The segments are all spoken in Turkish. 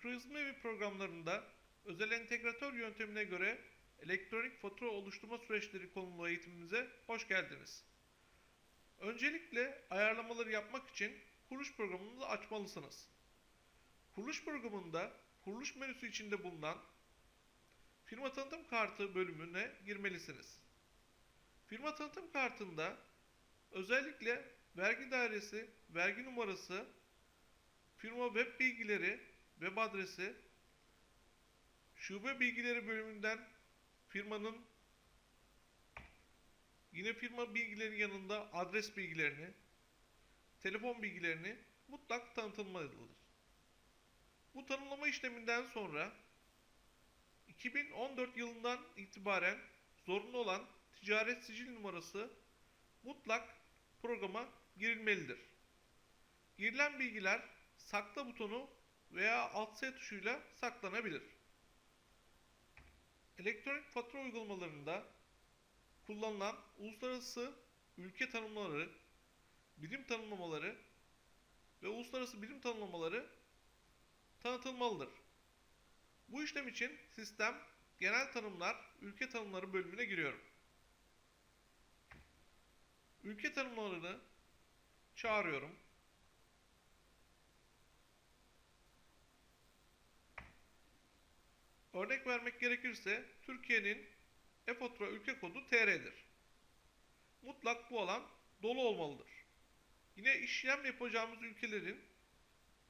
Mikrohizmevi programlarında özel entegratör yöntemine göre elektronik fatura oluşturma süreçleri konulu eğitimimize hoş geldiniz. Öncelikle ayarlamaları yapmak için kuruluş programınızı açmalısınız. Kuruluş programında kuruluş menüsü içinde bulunan firma tanıtım kartı bölümüne girmelisiniz. Firma tanıtım kartında özellikle vergi dairesi, vergi numarası, firma web bilgileri, web adresi, şube bilgileri bölümünden firmanın yine firma bilgileri yanında adres bilgilerini, telefon bilgilerini mutlak tanıtılmalıdır. Bu tanımlama işleminden sonra 2014 yılından itibaren zorunlu olan ticaret sicil numarası mutlak programa girilmelidir. Girilen bilgiler sakla butonu veya alt S tuşuyla saklanabilir. Elektronik fatura uygulamalarında kullanılan uluslararası ülke tanımları, birim tanımlamaları ve uluslararası birim tanımlamaları tanıtılmalıdır. Bu işlem için sistem genel tanımlar, ülke tanımları bölümüne giriyorum. Ülke tanımlarını çağırıyorum. Örnek vermek gerekirse Türkiye'nin e-fatura ülke kodu TR'dir. Mutlak bu alan dolu olmalıdır. Yine işlem yapacağımız ülkelerin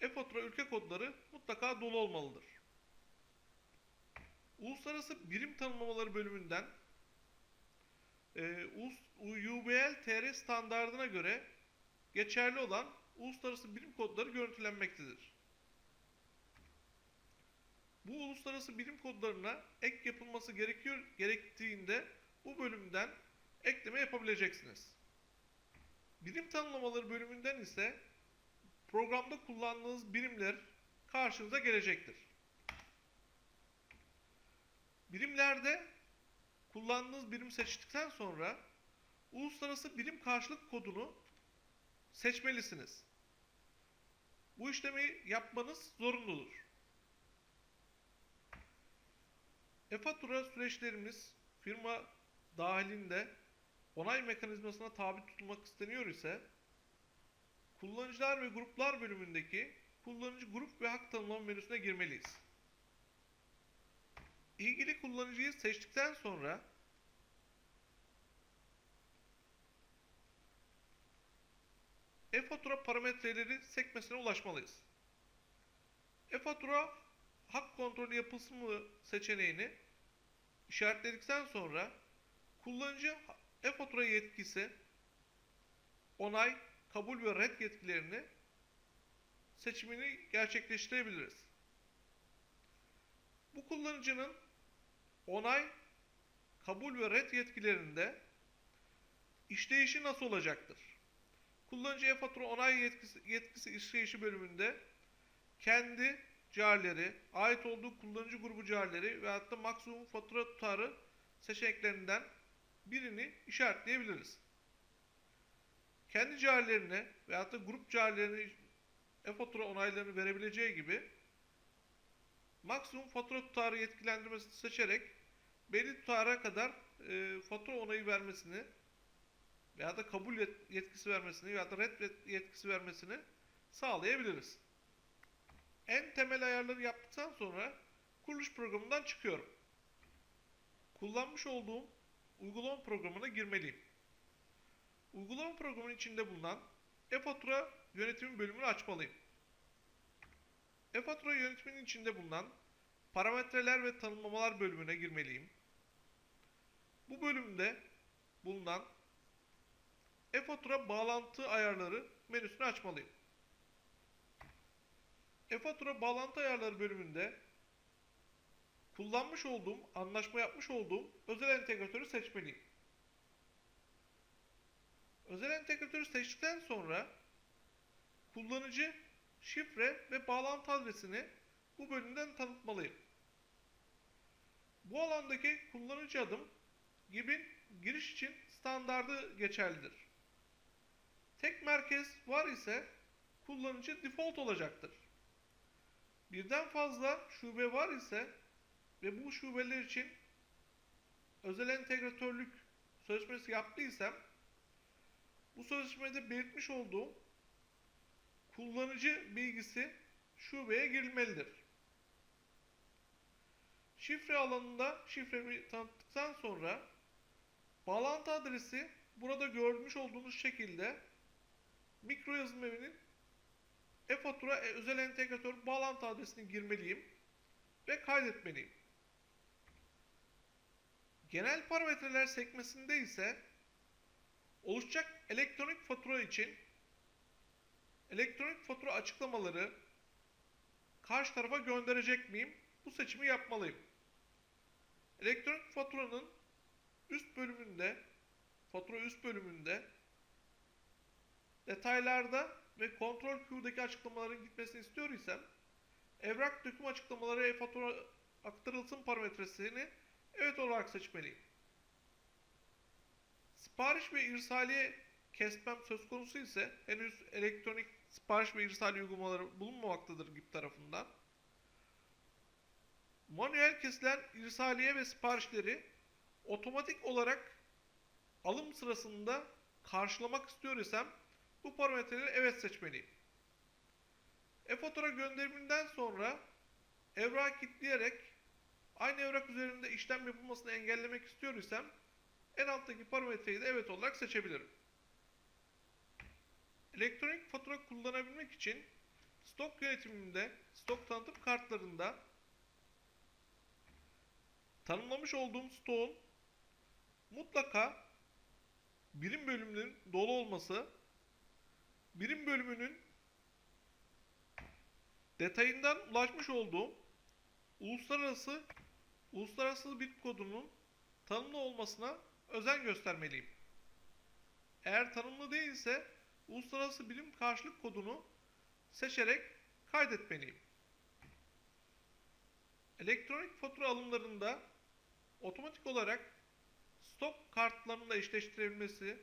e-fatura ülke kodları mutlaka dolu olmalıdır. Uluslararası birim tanımlamaları bölümünden e, UBL TR standardına göre geçerli olan uluslararası birim kodları görüntülenmektedir. Bu uluslararası birim kodlarına ek yapılması gerekiyor gerektiğinde bu bölümden ekleme yapabileceksiniz. Birim tanımlamaları bölümünden ise programda kullandığınız birimler karşınıza gelecektir. Birimlerde kullandığınız birim seçtikten sonra uluslararası birim karşılık kodunu seçmelisiniz. Bu işlemi yapmanız zorunludur. E-fatura süreçlerimiz firma dahilinde onay mekanizmasına tabi tutulmak isteniyor ise kullanıcılar ve gruplar bölümündeki kullanıcı grup ve hak tanımlama menüsüne girmeliyiz. İlgili kullanıcıyı seçtikten sonra e-fatura parametreleri sekmesine ulaşmalıyız. E-fatura hak kontrolü yapılsın mı seçeneğini işaretledikten sonra kullanıcı e-fatura yetkisi onay, kabul ve red yetkilerini seçimini gerçekleştirebiliriz. Bu kullanıcının onay, kabul ve red yetkilerinde işleyişi nasıl olacaktır? Kullanıcı e-fatura onay yetkisi, yetkisi işleyişi bölümünde kendi carileri, ait olduğu kullanıcı grubu carileri ve hatta maksimum fatura tutarı seçeneklerinden birini işaretleyebiliriz. Kendi carilerine ve hatta grup carilerine e-fatura onaylarını verebileceği gibi maksimum fatura tutarı yetkilendirmesini seçerek belli tutara kadar e, fatura onayı vermesini veya da kabul yetkisi vermesini veya da red yetkisi vermesini sağlayabiliriz. En temel ayarları yaptıktan sonra kuruluş programından çıkıyorum. Kullanmış olduğum uygulama programına girmeliyim. Uygulama programının içinde bulunan e-fatura yönetimi bölümünü açmalıyım. E-fatura yönetiminin içinde bulunan parametreler ve tanımlamalar bölümüne girmeliyim. Bu bölümde bulunan e-fatura bağlantı ayarları menüsünü açmalıyım. E-fatura bağlantı ayarları bölümünde kullanmış olduğum, anlaşma yapmış olduğum özel entegratörü seçmeliyim. Özel entegratörü seçtikten sonra kullanıcı, şifre ve bağlantı adresini bu bölümden tanıtmalıyım. Bu alandaki kullanıcı adım gibi giriş için standardı geçerlidir. Tek merkez var ise kullanıcı default olacaktır. Birden fazla şube var ise ve bu şubeler için özel entegratörlük sözleşmesi yaptıysam bu sözleşmede belirtmiş olduğum kullanıcı bilgisi şubeye girilmelidir. Şifre alanında şifremi tanıttıktan sonra bağlantı adresi burada görmüş olduğunuz şekilde mikro yazılım evinin e-fatura e, özel entegratör bağlantı adresini girmeliyim ve kaydetmeliyim. Genel parametreler sekmesinde ise oluşacak elektronik fatura için elektronik fatura açıklamaları karşı tarafa gönderecek miyim? Bu seçimi yapmalıyım. Elektronik faturanın üst bölümünde fatura üst bölümünde detaylarda ve kontrol Q'daki açıklamaların gitmesini istiyor isem evrak döküm açıklamaları e-fatura aktarılsın parametresini evet olarak seçmeliyim. Sipariş ve irsaliye kesmem söz konusu ise henüz elektronik sipariş ve irsaliye uygulamaları bulunmamaktadır GİP tarafından. Manuel kesilen irsaliye ve siparişleri otomatik olarak alım sırasında karşılamak istiyor isem bu parametreleri evet seçmeliyim. E-fatura gönderiminden sonra evrak kilitleyerek aynı evrak üzerinde işlem yapılmasını engellemek istiyor isem en alttaki parametreyi de evet olarak seçebilirim. Elektronik fatura kullanabilmek için stok yönetiminde, stok tanıtım kartlarında tanımlamış olduğum stoğun mutlaka birim bölümünün dolu olması, birim bölümünün detayından ulaşmış olduğum uluslararası uluslararası bir kodunun tanımlı olmasına özen göstermeliyim. Eğer tanımlı değilse uluslararası birim karşılık kodunu seçerek kaydetmeliyim. Elektronik fatura alımlarında otomatik olarak stok kartlarında eşleştirebilmesi,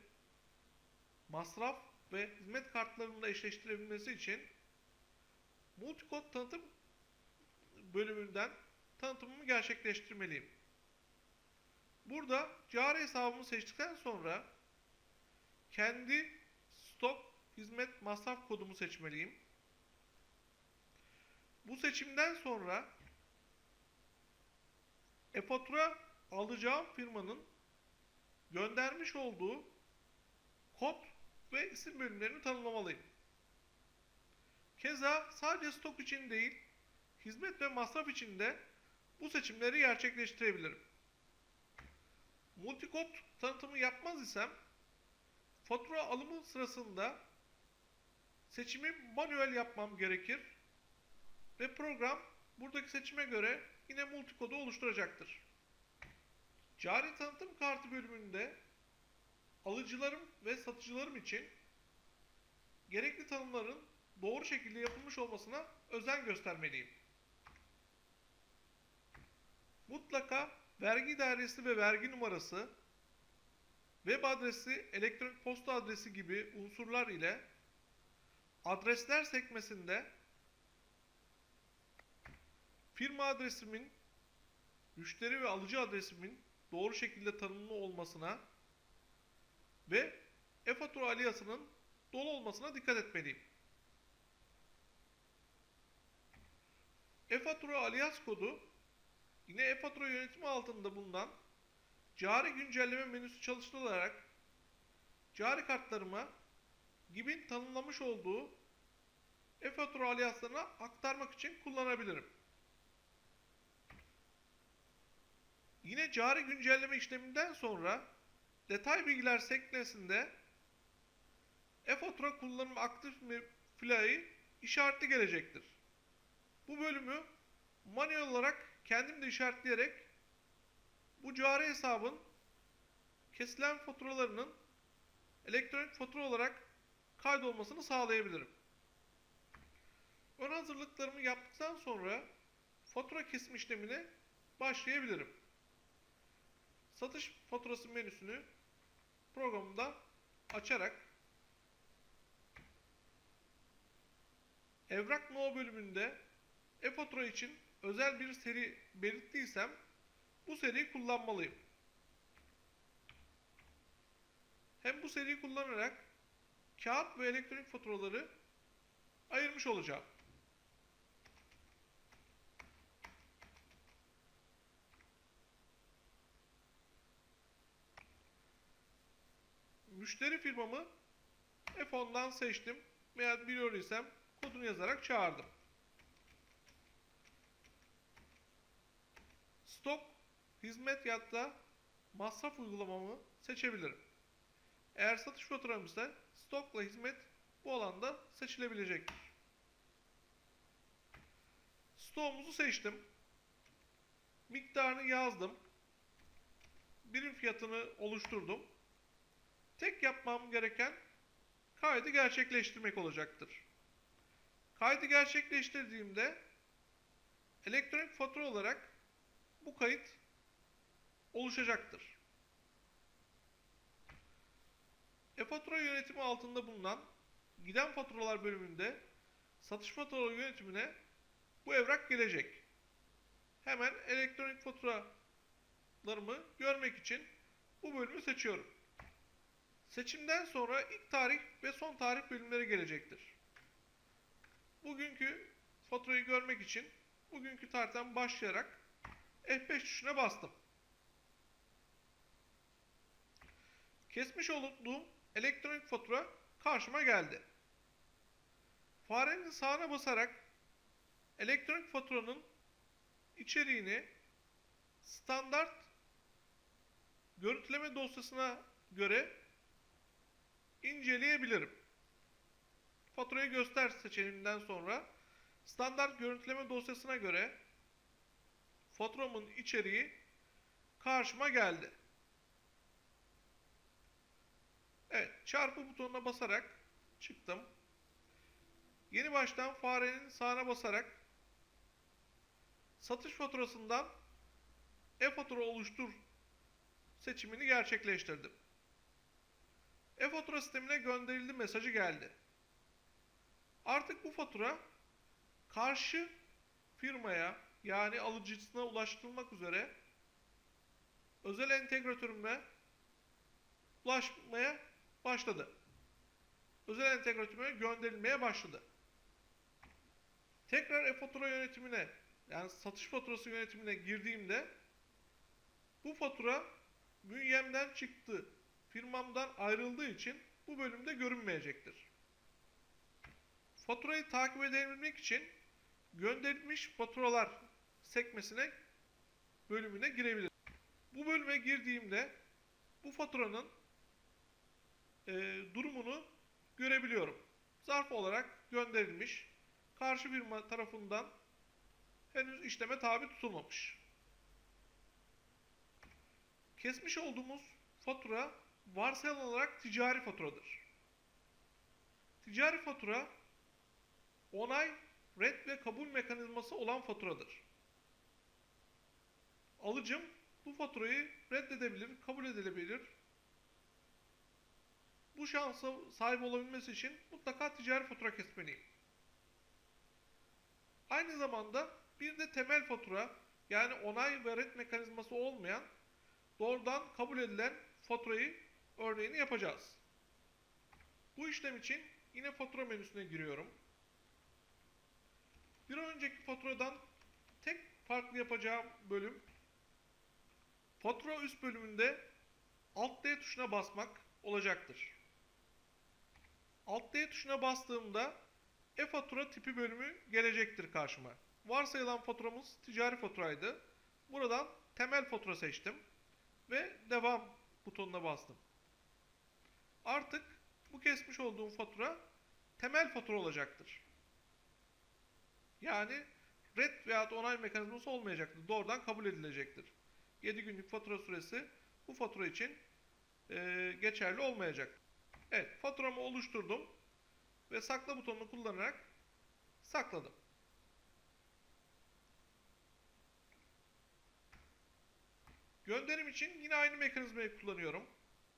masraf ve hizmet kartlarında eşleştirebilmesi için multikod tanıtım bölümünden tanıtımımı gerçekleştirmeliyim. Burada cari hesabımı seçtikten sonra kendi stok hizmet masraf kodumu seçmeliyim. Bu seçimden sonra e-fatura alacağım firmanın göndermiş olduğu kod ve isim bölümlerini tanımlamalıyım. Keza sadece stok için değil, hizmet ve masraf için de bu seçimleri gerçekleştirebilirim. Multikod tanıtımı yapmaz isem fatura alımı sırasında seçimi manuel yapmam gerekir ve program buradaki seçime göre yine multikodu oluşturacaktır. Cari tanıtım kartı bölümünde alıcılarım ve satıcılarım için gerekli tanımların doğru şekilde yapılmış olmasına özen göstermeliyim. Mutlaka vergi dairesi ve vergi numarası, web adresi, elektronik posta adresi gibi unsurlar ile adresler sekmesinde firma adresimin, müşteri ve alıcı adresimin doğru şekilde tanımlı olmasına ve e-fatura aliyasının dolu olmasına dikkat etmeliyim. E-fatura aliyas kodu yine e-fatura yönetimi altında bulunan cari güncelleme menüsü çalıştırılarak cari kartlarıma GİB'in tanımlamış olduğu e-fatura aliyaslarına aktarmak için kullanabilirim. Yine cari güncelleme işleminden sonra detay bilgiler sekmesinde e-fatura kullanımı aktif mi filayı işaretli gelecektir. Bu bölümü manuel olarak kendim de işaretleyerek bu cari hesabın kesilen faturalarının elektronik fatura olarak kaydolmasını sağlayabilirim. Ön hazırlıklarımı yaptıktan sonra fatura kesim işlemine başlayabilirim. Satış faturası menüsünü programımda açarak Evrak No bölümünde e-fatura için özel bir seri belirttiysem bu seriyi kullanmalıyım. Hem bu seriyi kullanarak kağıt ve elektronik faturaları ayırmış olacağım. Müşteri firmamı F10'dan seçtim veya biliyor isem kodunu yazarak çağırdım. Stok, hizmet ya da masraf uygulamamı seçebilirim. Eğer satış faturam ise stokla hizmet bu alanda seçilebilecektir. Stoğumuzu seçtim. Miktarını yazdım. Birim fiyatını oluşturdum. Tek yapmam gereken kaydı gerçekleştirmek olacaktır. Kaydı gerçekleştirdiğimde elektronik fatura olarak bu kayıt oluşacaktır. E-fatura yönetimi altında bulunan giden faturalar bölümünde satış faturaları yönetimine bu evrak gelecek. Hemen elektronik faturalarımı görmek için bu bölümü seçiyorum. Seçimden sonra ilk tarih ve son tarih bölümleri gelecektir. Bugünkü faturayı görmek için bugünkü tarihten başlayarak F5 tuşuna bastım. Kesmiş olduğum elektronik fatura karşıma geldi. Farenin sağına basarak elektronik faturanın içeriğini standart görüntüleme dosyasına göre inceleyebilirim. Faturayı göster seçeneğinden sonra standart görüntüleme dosyasına göre faturamın içeriği karşıma geldi. Evet, çarpı butonuna basarak çıktım. Yeni baştan farenin sağına basarak satış faturasından e-fatura oluştur seçimini gerçekleştirdim. E-fatura sistemine gönderildi mesajı geldi. Artık bu fatura karşı firmaya yani alıcısına ulaştırılmak üzere özel entegratörüme ulaşmaya başladı. Özel entegratörüme gönderilmeye başladı. Tekrar e-fatura yönetimine yani satış faturası yönetimine girdiğimde bu fatura bünyemden çıktı. Firmamdan ayrıldığı için bu bölümde görünmeyecektir. Faturayı takip edebilmek için gönderilmiş faturalar sekmesine bölümüne girebilirim. Bu bölüme girdiğimde bu faturanın e, durumunu görebiliyorum. Zarf olarak gönderilmiş. Karşı firma tarafından henüz işleme tabi tutulmamış. Kesmiş olduğumuz fatura varsayılan olarak ticari faturadır. Ticari fatura onay, red ve kabul mekanizması olan faturadır. Alıcım bu faturayı reddedebilir, kabul edilebilir. Bu şansa sahip olabilmesi için mutlaka ticari fatura kesmeliyim. Aynı zamanda bir de temel fatura yani onay ve red mekanizması olmayan doğrudan kabul edilen faturayı örneğini yapacağız. Bu işlem için yine fatura menüsüne giriyorum. Bir önceki faturadan tek farklı yapacağım bölüm fatura üst bölümünde Alt D tuşuna basmak olacaktır. Alt D tuşuna bastığımda e-fatura tipi bölümü gelecektir karşıma. Varsayılan faturamız ticari faturaydı. Buradan temel fatura seçtim ve devam butonuna bastım. Artık bu kesmiş olduğum fatura temel fatura olacaktır. Yani red veya onay mekanizması olmayacaktır. Doğrudan kabul edilecektir. 7 günlük fatura süresi bu fatura için e, geçerli olmayacak. Evet faturamı oluşturdum ve sakla butonunu kullanarak sakladım. Gönderim için yine aynı mekanizmayı kullanıyorum.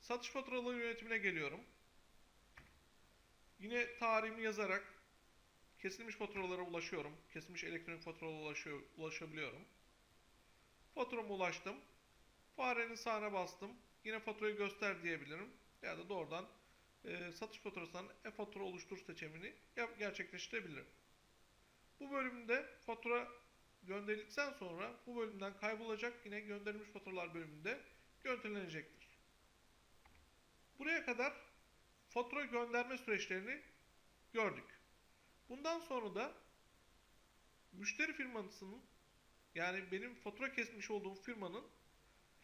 Satış faturaları yönetimine geliyorum. Yine tarihimi yazarak kesilmiş faturalara ulaşıyorum. Kesilmiş elektronik faturalara ulaşıyor, ulaşabiliyorum. Faturama ulaştım. Farenin sağına bastım. Yine faturayı göster diyebilirim. Ya da doğrudan e, satış faturasından e-fatura oluştur seçimini yap, gerçekleştirebilirim. Bu bölümde fatura gönderildikten sonra bu bölümden kaybolacak. Yine gönderilmiş faturalar bölümünde görüntülenecektir. Buraya kadar fatura gönderme süreçlerini gördük. Bundan sonra da müşteri firmasının yani benim fatura kesmiş olduğum firmanın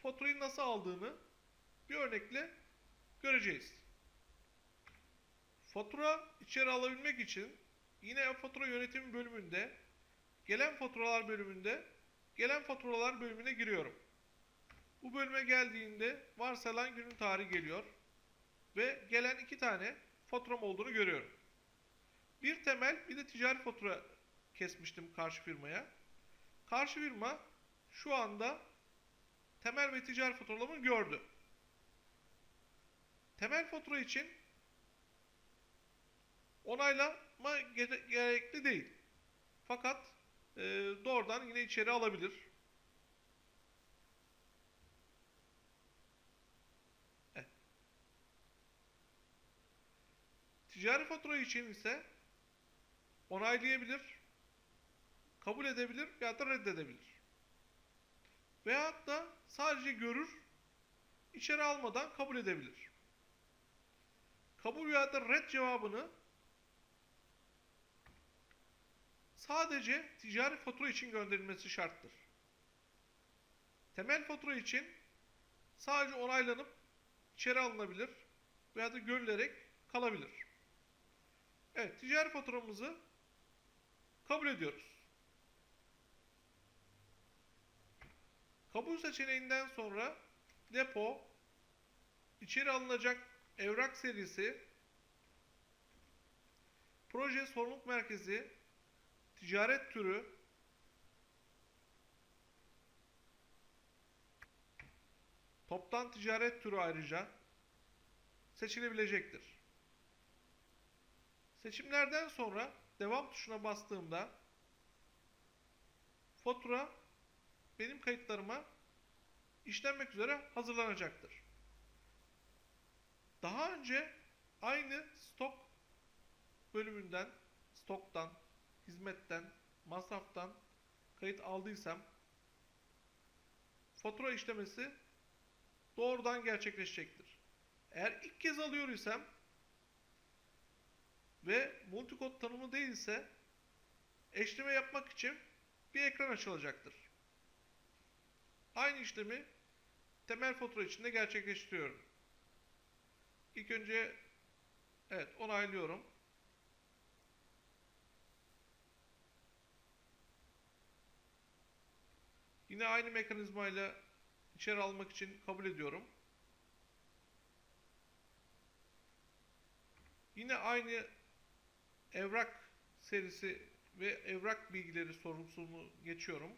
faturayı nasıl aldığını bir örnekle göreceğiz. Fatura içeri alabilmek için yine fatura yönetim bölümünde gelen faturalar bölümünde gelen faturalar bölümüne giriyorum. Bu bölüme geldiğinde varsayılan günün tarihi geliyor ve gelen iki tane faturam olduğunu görüyorum. Bir temel bir de ticari fatura kesmiştim karşı firmaya. Karşı firma şu anda temel ve ticari faturalarımı gördü. Temel fatura için onaylama gere- gerekli değil. Fakat e, doğrudan yine içeri alabilir. Ticari fatura için ise onaylayabilir, kabul edebilir veya da reddedebilir. Veyahut da sadece görür, içeri almadan kabul edebilir. Kabul veya da red cevabını sadece ticari fatura için gönderilmesi şarttır. Temel fatura için sadece onaylanıp içeri alınabilir veya da görülerek kalabilir. Evet, ticari faturamızı kabul ediyoruz. Kabul seçeneğinden sonra depo, içeri alınacak evrak serisi, proje sorumluluk merkezi, ticaret türü, toptan ticaret türü ayrıca seçilebilecektir. Seçimlerden sonra devam tuşuna bastığımda fatura benim kayıtlarıma işlenmek üzere hazırlanacaktır. Daha önce aynı stok bölümünden, stoktan, hizmetten, masraftan kayıt aldıysam fatura işlemesi doğrudan gerçekleşecektir. Eğer ilk kez alıyor isem ve multikod tanımı değilse eşleme yapmak için bir ekran açılacaktır. Aynı işlemi temel fatura için de gerçekleştiriyorum. İlk önce evet onaylıyorum. Yine aynı mekanizmayla içeri almak için kabul ediyorum. Yine aynı evrak serisi ve evrak bilgileri sorumluluğunu geçiyorum.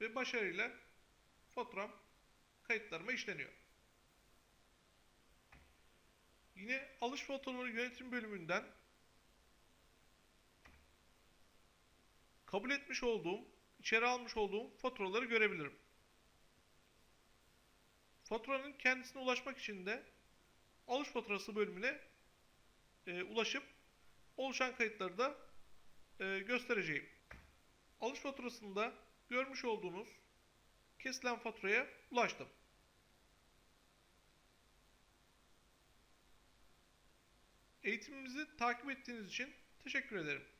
Ve başarıyla faturam kayıtlarıma işleniyor. Yine alış faturaları yönetim bölümünden kabul etmiş olduğum, içeri almış olduğum faturaları görebilirim. Faturanın kendisine ulaşmak için de alış faturası bölümüne e, ulaşıp oluşan kayıtları da e, göstereceğim. Alış faturasında görmüş olduğunuz kesilen faturaya ulaştım. Eğitimimizi takip ettiğiniz için teşekkür ederim.